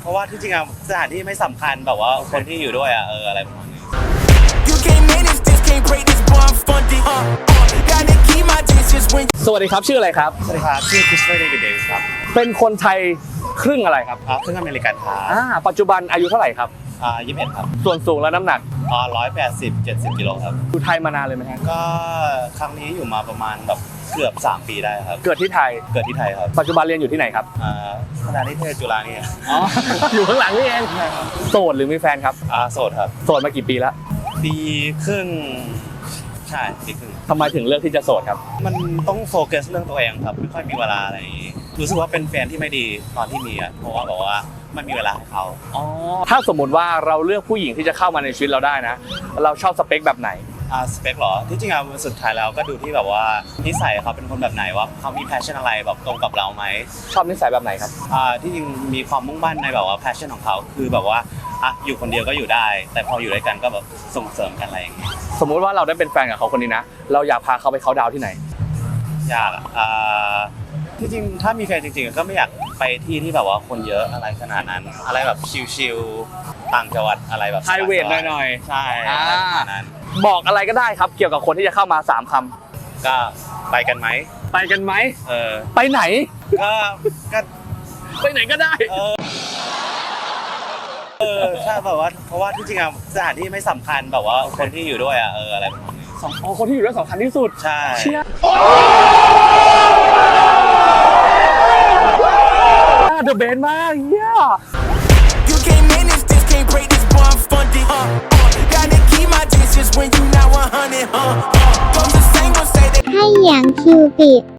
เพราะว่าที่จริงอะสถานที่ไม่สำคัญแบบว่าคนที่อยู่ด้วยอะเอออะไรประมาณนี้ You can't manage this, can't break this, boy, I'm funded. Uh, uh, gotta keep my distance when สวัสดีครับชื่ออะไรครับ สวัสดีครับชื่อคริสโตเฟอร์เดวิดเดวิสครับเป็นคนไทยครึ่งอะไรครับอ่าครึ่งอเมริกันครับอ่าปัจจุบันอายุเท่าไหร่ครับ อ่ายี่สิบเอ็ดครับส่วนสูงและน้ำหนักอ่าร้อยแปดสิบเจ็ดสิบกิโลครับ อยู่ไทยมานานเลยไหมครับก็ครั้งนี้อยู่มาประมาณแบบ เกือบ 3 ปีได้ครับ เกิดที่ไทย เกิดที่ไทยครับปัจจุบันเรียนอยู่ที่ไหนครับอ่าคณะนิเทศจุฬาเนี่ยอ๋ออยู่ข้างหลังนี่เองโสดหรือมีแฟนครับอ่าโสดครับโสดมากี่ปีแล้วปีครึ่งใช่ปีครึ่งทำไมถึงเลือกที่จะโสดครับ มันต้องโฟกัสเรื่องตัวเองครับไม่ค่อยมีเวลาอะไรอย่างงี้รู้สึกว่าเป็นแฟนที่ไม่ดีตอนที่มีอะเพราะว่าบอกว่าไม่มีเวลาให้เขาอ๋อถ้าสมมุติว่าเราเลือกผู้หญิงที่จะเข้ามาในชีวิตเราได้นะ เราชอบสเปคแบบไหน อ่าสเปคเหรอที่จริงอะสุดท้ายแล้วก็ดูที่แบบว่านิสัยเขาเป็นคนแบบไหนว่าเขามีแพชชั่นอะไรแบบตรงกับเราไหมชอบนิสัยแบบไหนครับ อ่าที่จริงมีความมุ่งมั่นในแบบว่าแพชชั่นของเขาคือแบบว่าอะอยู่คนเดียวก็อยู่ได้ แต่พออยู่ด้วยกันก็แบบส่งเสริมกันอะไรอย่างเงี้ยสมมุติว่าเราได้เป็นแฟนกับเขาคนนี้นะ เราอยากพาเขาไปเขาน์ดาวน์ที่ไหน ยากอะอ่า ที่จริงถ้ามีแฟนจริงๆก็ไม่อยากไปที่ที่แบบว่าคนเยอะอะไรขนาดนั้น อะไรแบบชิลๆต่างจังหวัดอะไรแบบ Private สบาๆหน่อยๆ ใช่อ่าอะไรประมาณนั้น บอกอะไรก็ได้ครับเกี่ยวกับคนที่จะเข้ามาสามคำก็ไปกันไหมไปกันไหมเออไปไหน ก็ก็ไปไหนก็ได้ เออเออใช่แบบว่าเพราะว่าที่จริงอะสถานที่ไม่สำคัญแบบว่าคนที่อยู่ด้วยอะเอออะไรประมาณนี้สองอ๋อคนที่อยู่ด้วยสำคัญที่สุดใช่ เชี่ยเด อะเบนมากเฮีย you can't manage this, can't break this, boy, I'm funded. Uh, uh, gotta keep my distance when you not 100. Uh, uh, those the same ones say they ให้อย่างคิวปิด